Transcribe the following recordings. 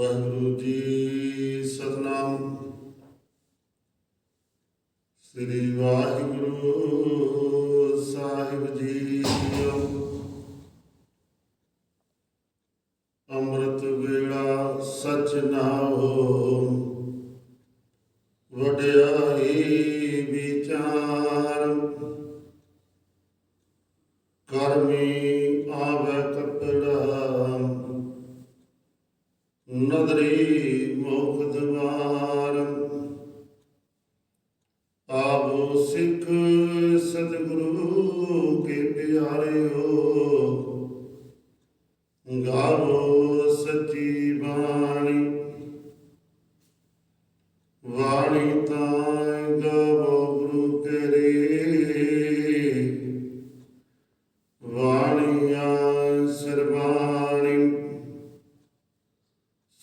ਵਾਹਿਗੁਰੂ ਜੀ ਸਤਨਾਮ। ਸ੍ਰੀ ਵਾਹਿਗੁਰੂ ਸਾਹਿਬ ਜੀ ਅੰਮ੍ਰਿਤ ਵੇਲਾ ਸਚ ਨਾਉ ਵਡਿਆਈ ਵਿਚਾਰ। ਕਰਮੀ ਆਵੇ ਕਪੜਾ ਨਦਰੀ ਮੁਖ ਦਵਾਰ। ਆਬੋ ਸਿੱਖ ਸਤਿਗੁਰੂ ਕੇ ਪਿਆਰਿਓ ਗਾਵੋ ਸੱਚੀ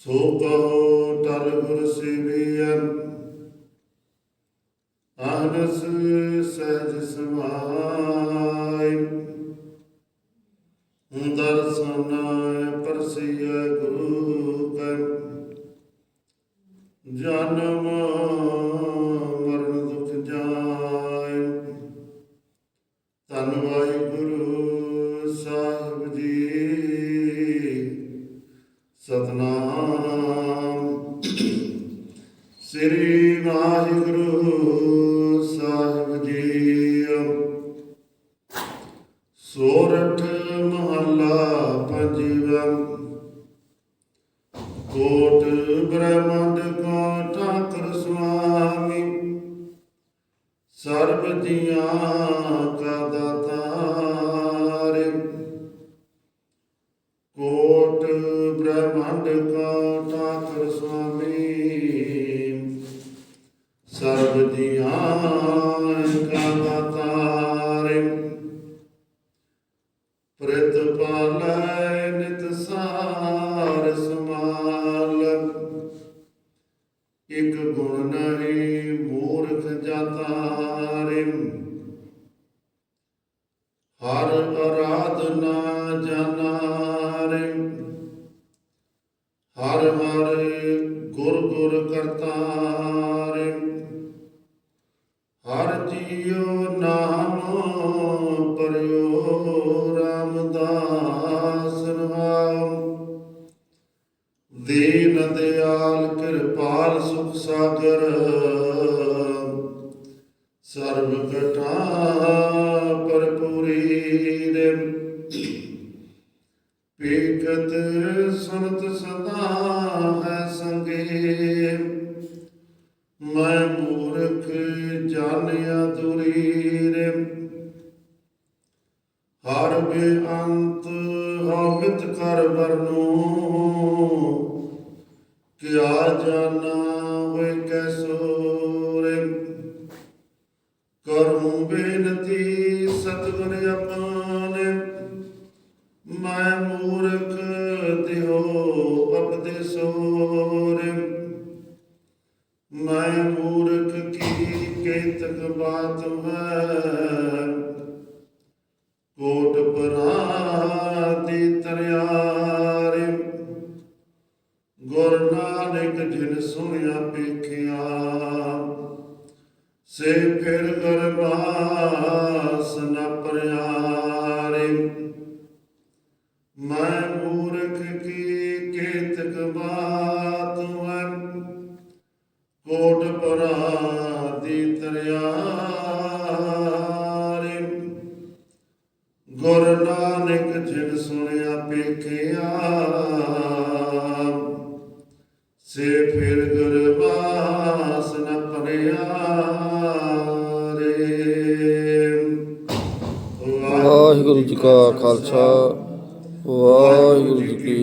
ਸੋ ਕਹੋ ਟਲ ਗੁਰ ਸੇਵੀਅਨ ਆਨਸ ਸਹਿਜ ਸਮਾਈ ਦਰਸ਼ਨ ਪਰਸਿਆ ਗੁਰੂ ਕੈ ਜਨਮ ਮਰਨ ਦੁਖ ਜਾਏ ਧੰਨ ਵਾਹਿਗੁਰੂ ਸਾਹਿਬ ਜੀ। ਸਤਨਾਮ ਸ੍ਰੀ ਵਾਹਿਗੁਰੂ ਸਾਹਿਬ ਜੀ। ਸੋਰਠ ਮਹੱਲਾ ਪੰਜਵਾ। ਕੋਟ ਬ੍ਰਹਮੰਡ ਕੋ ਠਾਕੁਰ ਸੁਆਮੀ। ਸਰਬ ਜੀਆਂ ਕਾ ਦਾਤਾਰ ਕੋਟ ਬ੍ਰਹਮੰਡ ਕਾ ਠਾਕੁਰ ਸੁਆਮੀ ਸਰਬ ਜੀਆਂ ਕਾ ਦਾਤਾਰ ਪ੍ਰਤਪਾਲੈ ਨਿਤ ਸਾਰ ਸਮਾਲ ਇਕ ਗੁਣ ਨਹੀਂ ਮੂਰਖ ਜਾਤਾਰਿ ਹਰ ਅਰਾਧਨਾ ਜਾਣਾਰਿ ਹਰ ਹਰ ਗੁਰ ਗੁਰ ਹਰ ਜੀਉ ਨਾਮ ਪਰਿਓ ਰਾਮਦਾਸ ਰਹਾਉ। ਦੀਨ ਦਿਆਲ ਕਿਰਪਾਲ ਸੁਖ ਸਾਗਰ। ਸਰਬ ਕਟਾ ਪਰਪੂਰੀ ਰੇ ਪੀਕਤ ਸੁਨਤ ਸਦਾ ਹੈ ਸੰਗੇ। ਮੈਂ ਮੂਰਖ ਜਾਣਿਆ ਦੁਰੀ ਹਰ ਬੇਅੰਤ ਹਉਮਿਤ ਕਰ ਵਰਨੋ। ਕਿਆ ਜਾਣਾ ਹੋਏ ਕੈਸੋ ਰੇ। ਬੇਨਤੀ ਸਤਿਗੁਰ ਉਪਦੇਸੋ ਮੈਂ ਮੂਰਖ ਕੀ ਕੇਤਕ ਬਾਤ ਹੈ ਕੋਟ ਪਰਾਤੀ ਤਰਿਆਰੇ। ਗੁਰ ਨਾਨਕ ਜਿਨ ਸੁਣਿਆ ਪੇਖਿਆ, ਸੇ ਫਿਰ ਗਰਬਾਸ ਨ ਪਰਿਆਰੇ। ਮੈਂ ਮੂਰਖ ਕੀ ਕੇਤਕ ਬਾਤ ਕੋਟ ਪਰਾਤੀ ਤਰਿਆਰੇ। ਗੁਰ ਨਾਨਕ ਜਿਨ ਸੁਣਿਆ ਪੇਖਿਆ, ਸੇ ਫਿਰ ਗੁਰਵਾਸ ਨ ਪਰਿਆ ਰੇ ਵਾਹਿਗੁਰੂ ਜੀ ਕਾ ਖਾਲਸਾ, ਵਾਹਿਗੁਰੂ ਜੀ ਕੀ